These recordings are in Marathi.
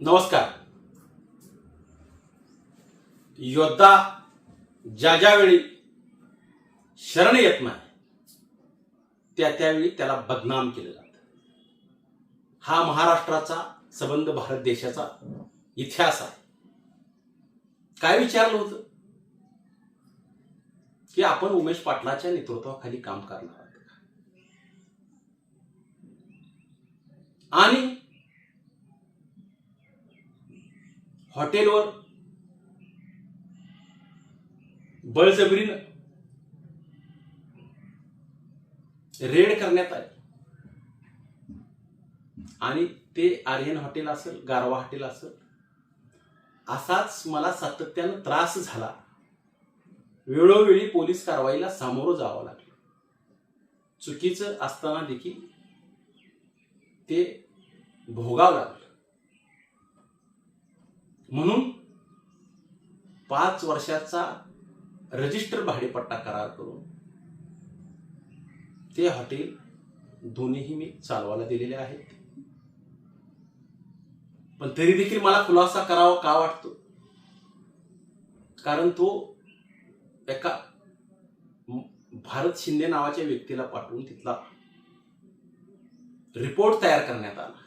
नमस्कार. योद्धा ज्या ज्यावेळी शरण येत नाही त्या त्यावेळी त्याला बदनाम केलं जात. हा महाराष्ट्राचा संबंध भारत देशाचा इतिहास आहे. काय विचारलं होतं? की आपण उमेश पाटलाच्या नेतृत्वाखाली काम करणार आहोत आणि हॉटेलवर बळजबरीनं रेड करण्यात आली. आणि ते आर्यन हॉटेल असेल गारवा हॉटेल असेल असाच मला सातत्यानं त्रास झाला. वेळोवेळी पोलीस कारवाईला सामोरं जावं लागलं. चुकीचं असताना देखील ते भोगावं लागलं. म्हणून पाच वर्षाचा रजिस्टर भाडेपट्टा करार करून ते हॉटेल दोन्हीही मी चालवायला दिलेले आहेत. पण तरी देखील मला खुलासा करावा का वाटतो? कारण तो एका भारत शिंदे नावाच्या व्यक्तीला पाठवून तिथला रिपोर्ट तयार करण्यात आला.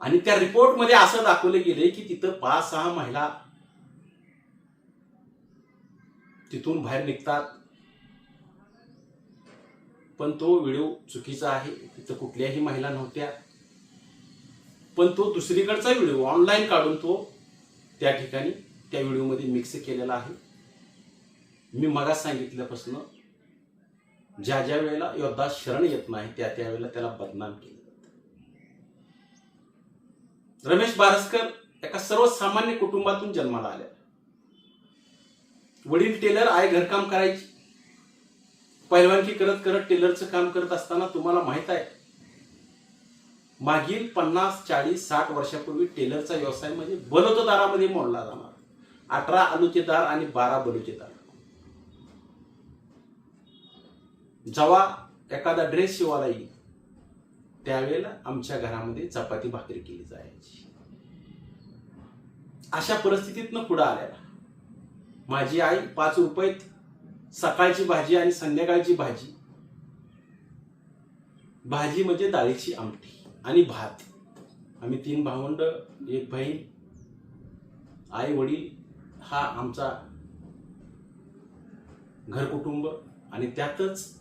आणि त्या रिपोर्टमध्ये असं दाखवलं गेले की तिथं पाच सहा महिला तिथून बाहेर निघतात. पण तो व्हिडिओ चुकीचा आहे. तिथं कुठल्याही महिला नव्हत्या. पण तो दुसरीकडचा व्हिडिओ ऑनलाईन काढून तो त्या ठिकाणी त्या व्हिडिओमध्ये मिक्स केलेला आहे. मी मगाच सांगितल्यापासून ज्या ज्या वेळेला योद्धा शरण येत नाही त्या त्यावेळेला त्याला बदनाम केलं. रमेश बारसकर एका सर्वसामान्य कुटुंबातून जन्माला आल्या. वडील टेलर आई घरकाम करायची. पैलवानकी करत करत टेलरचं काम करत असताना तुम्हाला माहीत आहे मागील पन्नास चाळीस साठ वर्षापूर्वी टेलरचा व्यवसाय म्हणजे बलुतेदारामध्ये मोडला जाणार. अठरा आलुचेदार आणि बारा बलुचेदार जेव्हा एखादा ड्रेस शिवायला येईल त्यावेळेला आमच्या घरामध्ये चपाती भाकरी केली जायची. अशा परिस्थितीतनं पुढं आल्याला माझी आई पाच रुपयेत सकाळची भाजी आणि संध्याकाळची भाजी. भाजी म्हणजे डाळीची आमटी आणि भात. आम्ही तीन भावंड एक बहीण आई वडील हा आमचा घरकुटुंब आणि त्यातच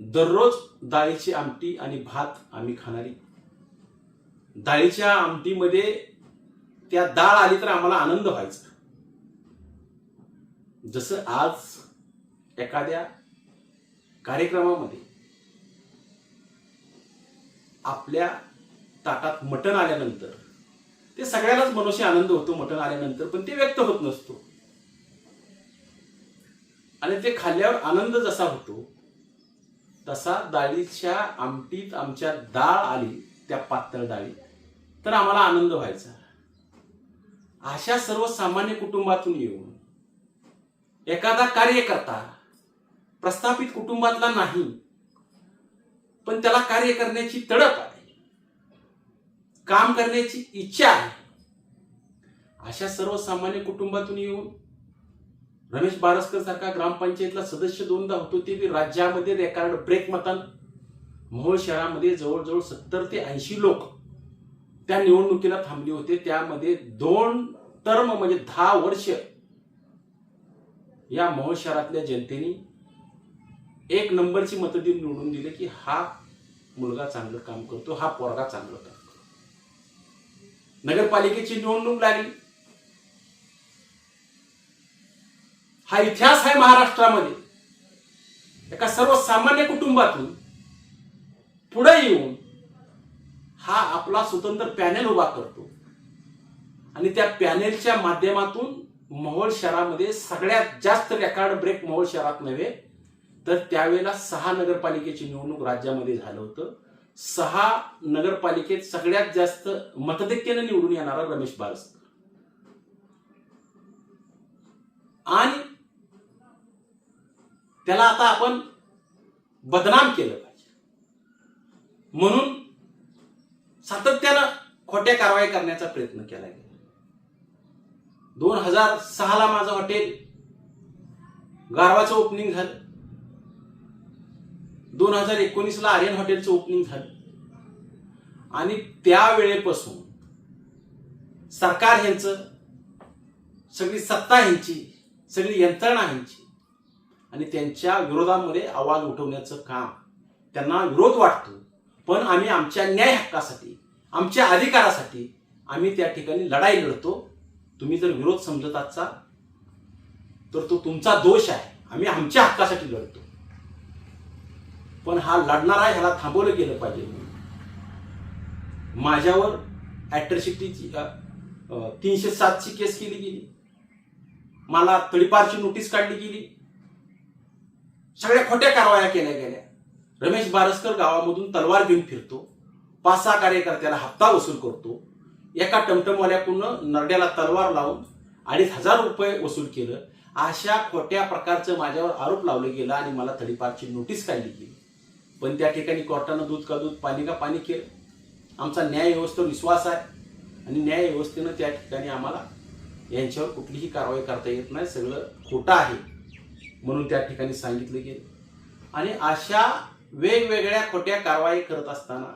दररोज डाळीची आमटी आणि भात आम्ही खाणारी. डाळीच्या आमटीमध्ये त्या डाळ आली तर आम्हाला आनंद व्हायचा. जसं आज एखाद्या कार्यक्रमामध्ये आपल्या ताटात मटण आल्यानंतर ते सगळ्यालाच मनुष्य आनंद होतो मटण आल्यानंतर पण ते व्यक्त होत नसतो. आणि ते खाल्ल्यावर आनंद जसा होतो तसा डाळीच्या आमटीत आमच्या डाळ आली त्या पातळ डाळी तर आम्हाला आनंद व्हायचा. अशा सर्वसामान्य कुटुंबातून येऊन एखादा कार्यकर्ता प्रस्थापित कुटुंबातला नाही पण त्याला कार्य करण्याची तडप आहे काम करण्याची इच्छा आहे अशा सर्वसामान्य कुटुंबातून येऊन रमेश बारसकर सारखा ग्रामपंचायतला सदस्य दोनदा होतो ते बी राज्यामध्ये रेकॉर्ड ब्रेक मतान. मोहोळ शहरामध्ये जवळजवळ सत्तर ते ऐंशी लोक त्या निवडणुकीला थांबले होते. त्यामध्ये दोन टर्म म्हणजे दहा वर्ष या मोहोळ शहरातल्या जनतेने एक नंबरची मतं देऊन निवडून दिले की हा मुलगा चांगलं काम करतो हा पोरगा चांगलं काम करतो. नगरपालिकेची निवडणूक लागली. हा इतिहास आहे महाराष्ट्रामध्ये. एका सर्वसामान्य कुटुंबातून पुढे येऊन हा आपला स्वतंत्र पॅनेल उभा करतो. आणि त्या पॅनेलच्या माध्यमातून मोहोळ शहरामध्ये सगळ्यात जास्त रेकॉर्ड ब्रेक मोहोळ शहरात नव्हे तर त्यावेळेला सहा नगरपालिकेची निवडणूक राज्यामध्ये झालं होतं. सहा नगरपालिकेत सगळ्यात जास्त मतधिक्याने निवडून येणारा रमेश बारस आणि त्याला आता आपण बदनाम केलं पाहिजे. म्हणून सातत्यानं खोट्या कारवाई करण्याचा प्रयत्न केला गेला. दोन हजार सहाला माझं हॉटेल गारवाचं ओपनिंग झालं. दोन हजार एकोणीसला आर्यन हॉटेलचं ओपनिंग झालं. आणि त्यावेळेपासून सरकार ह्यांचं सगळी सत्ता ह्यांची सगळी यंत्रणा ह्यांची आणि त्यांच्या विरोधामध्ये आवाज उठवण्याचं काम. त्यांना विरोध वाटतो पण आम्ही आमच्या न्याय हक्कासाठी आमच्या अधिकारासाठी आम्ही त्या ठिकाणी लढाई लढतो. तुम्ही जर विरोध समजत आजचा तर तो तुमचा दोष आहे. आम्ही आमच्या हक्कासाठी लढतो. पण हा लढणारा ह्याला थांबवलं गेलं पाहिजे. माझ्यावर ॲट्रॉसिटीची तीनशे सातची केस केली गेली. मला तडीपारची नोटीस काढली गेली. सगळ्या खोट्या कारवाया केल्या गेल्या. रमेश बारसकर गावामधून तलवार घेऊन फिरतो. पाच सहा कार्यकर्त्याला हप्ता वसूल करतो. एका टमटमवाल्याकडून नरड्याला तलवार लावून अडीच हजार रुपये वसूल केलं. अशा खोट्या प्रकारचं माझ्यावर आरोप लावले गेला आणि मला थडीपारची नोटीस काढली गेली. पण त्या ठिकाणी कोर्टानं दूध का दूध पाणी का पाणी केलं. आमचा न्याय व्यवस्थेवर विश्वास आहे. आणि न्याय व्यवस्थेनं त्या ठिकाणी आम्हाला यांच्यावर कुठलीही कारवाई करता येत नाही. सगळं खोटं आहे. म्हणून त्या ठिकाणी सांगितलं गेलं. आणि अशा वेगवेगळ्या खोट्या कारवाई करत असताना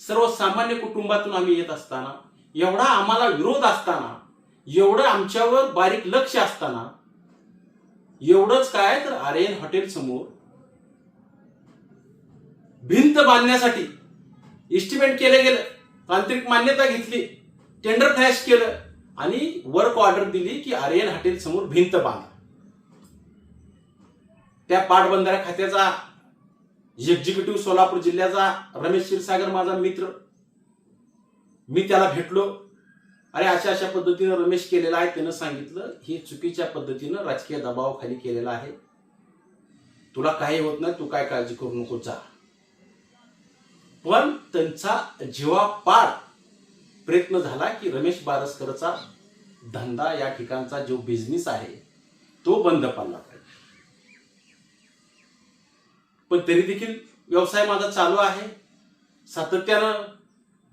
सर्वसामान्य कुटुंबातून आम्ही येत असताना एवढा आम्हाला विरोध असताना एवढं आमच्यावर बारीक लक्ष असताना एवढंच काय तर आर्यन हॉटेल समोर भिंत बांधण्यासाठी इस्टिमेट केलं गेलं तांत्रिक मान्यता घेतली टेंडर फ्लॅश केलं आणि वर्क ऑर्डर दिली की आर्यन हॉटेल समोर भिंत बांधा. त्या पाटबंधारा खात्याचा एक्झिक्युटिव्ह सोलापूर जिल्ह्याचा रमेश क्षीरसागर माझा मित्र. मी त्याला भेटलो. अरे अशा अशा पद्धतीनं रमेश केलेला आहे त्यानं सांगितलं हे चुकीच्या पद्धतीनं राजकीय दबावाखाली केलेला आहे. तुला काही होत नाही तू काय काळजी करू नको जा. पण त्यांचा जीवापाड प्रयत्न झाला की रमेश बारसकरचा धंदा या ठिकाणचा जो बिझनेस आहे तो बंद पडला पाहिजे पण तरी देखील व्यवसाय माझा चालू आहे. सातत्यानं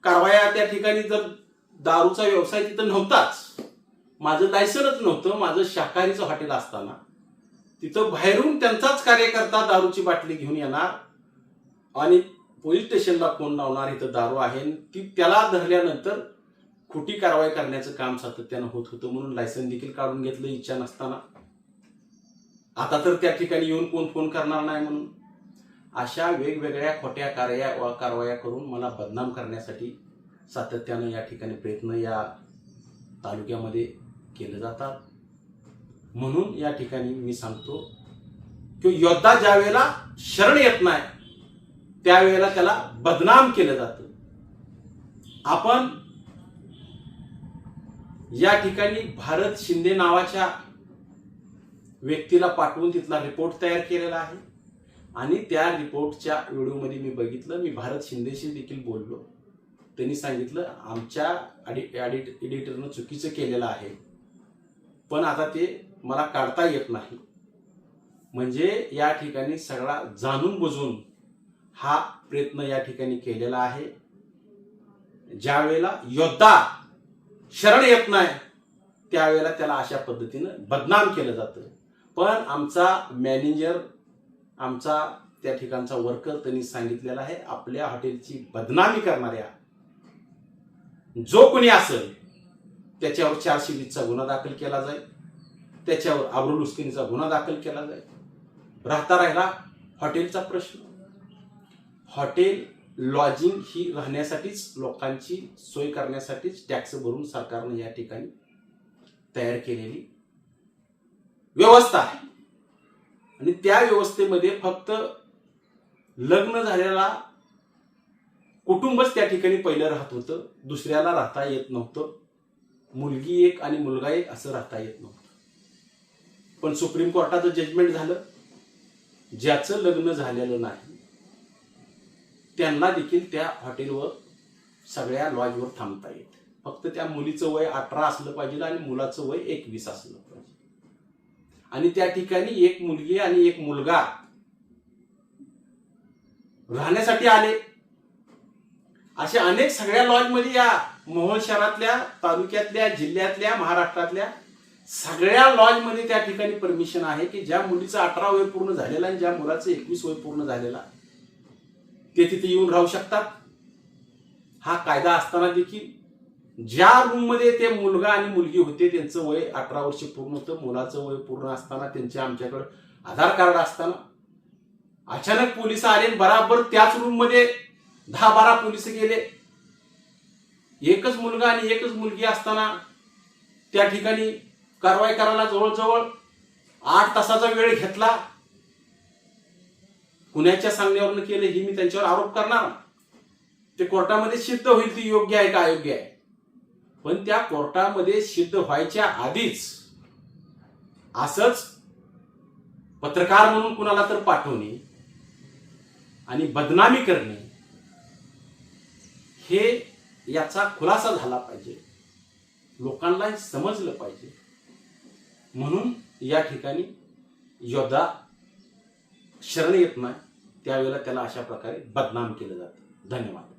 कारवाया त्या ठिकाणी जर दारूचा व्यवसाय तिथं नव्हताच माझं लायसनच नव्हतं माझं शाकाहारीचं हॉटेल असताना तिथं बाहेरून त्यांचाच कार्यकर्ता दारूची बाटली घेऊन येणार आणि पोलीस स्टेशनला फोन लावणार इथं दारू आहे ती त्याला धरल्यानंतर खोटी कारवाई करण्याचं काम सातत्यानं होत होतं म्हणून लायसन देखील काढून घेतलं इच्छा नसताना. आता तर त्या ठिकाणी येऊन कोण फोन करणार नाही म्हणून. अशा वेगवेगळ्या खोट्या कार्या कारवाया करून मला बदनाम करण्यासाठी सातत्यानं या ठिकाणी प्रयत्न या तालुक्यामध्ये केले जातात. म्हणून या ठिकाणी मी सांगतो की योद्धा ज्या वेळेला शरण येत नाही त्यावेळेला त्याला बदनाम केलं जातं. आपण या ठिकाणी भारत शिंदे नावाच्या व्यक्तीला पाठवून तिथला रिपोर्ट तयार केलेला आहे. आणि त्या रिपोर्टच्या व्हिडिओमध्ये मी बघितलं मी भारत शिंदेशी देखील बोललो. त्यांनी सांगितलं आमच्या ऑडिट एडिटरनं चुकीचं केलेलं आहे. पण आता ते मला काढता येत नाही. म्हणजे या ठिकाणी सगळा जाणून बुजून हा प्रयत्न या ठिकाणी केलेला आहे. ज्या वेळेला योद्धा शरण येत नाही त्यावेळेला त्याला अशा पद्धतीनं बदनाम केलं जातं. पण आमचा मॅनेजर आमचा त्या ठिकाणचा वर्कर त्यांनी सांगितलेला आहे आपल्या हॉटेलची बदनामी करणाऱ्या जो कोणी असेल त्याच्यावर चारशे वीसचा गुन्हा दाखल केला जाईल त्याच्यावर आब्रुलुस्किनीचा गुन्हा दाखल केला जाईल. राहता राहिला हॉटेलचा प्रश्न. हॉटेल लॉजिंग ही राहण्यासाठीच लोकांची सोय करण्यासाठीच टॅक्स भरून सरकारने या ठिकाणी तयार केलेली व्यवस्था आहे. आणि त्या व्यवस्थेमध्ये फक्त लग्न झालेला कुटुंबच त्या ठिकाणी पहिलं राहत होतं. दुसऱ्याला राहता येत नव्हतं. मुलगी एक आणि मुलगा एक असं राहता येत नव्हतं. पण सुप्रीम कोर्टाचं जजमेंट झालं. ज्याचं लग्न झालेलं नाही त्यांना देखील त्या हॉटेलवर सगळ्या लॉजवर थांबता येत. फक्त त्या मुलीचं वय अठरा असलं पाहिजे आणि मुलाचं वय एकवीस असलं पाहिजे. आणि त्या ठिकाणी एक मुलगी आणि एक मुलगा राहण्यासाठी आले. असे अनेक सगळ्या लॉजमध्ये या मोहोळ शहरातल्या तालुक्यातल्या जिल्ह्यातल्या महाराष्ट्रातल्या सगळ्या लॉजमध्ये त्या ठिकाणी परमिशन आहे की ज्या मुलीचं अठरा वय पूर्ण झालेलं आणि ज्या मुलाचं एकवीस वय पूर्ण झालेला आहे, ते तिथे येऊन राहू शकतात. हा कायदा असताना देखील ज्या रूममध्ये ते मुलगा आणि मुलगी होते त्यांचं वय अठरा वर्ष पूर्ण होतं. मुलाचं वय पूर्ण असताना त्यांचे आमच्याकडं आधार कार्ड असताना अचानक पोलीस आले बराबर त्याच रूममध्ये दहा बारा पोलीस गेले. एकच मुलगा आणि एकच मुलगी असताना त्या ठिकाणी कारवाई करायला जवळजवळ आठ तासाचा वेळ घेतला. पुण्याच्या सांगण्यावरनं केलं ही मी त्यांच्यावर आरोप करणार. ते कोर्टामध्ये सिद्ध होईल ती योग्य आहे का अयोग्य आहे? पण त्या कोर्टामध्ये सिद्ध व्हायच्या आधीच असंच पत्रकार म्हणून कुणाला तर पाठवणे आणि बदनामी करणे हे याचा खुलासा झाला पाहिजे. लोकांना समजलं पाहिजे. म्हणून या ठिकाणी योद्धा शरण येत नाही. त्यावेळेला त्याला अशा प्रकारे बदनाम केलं जातं. धन्यवाद.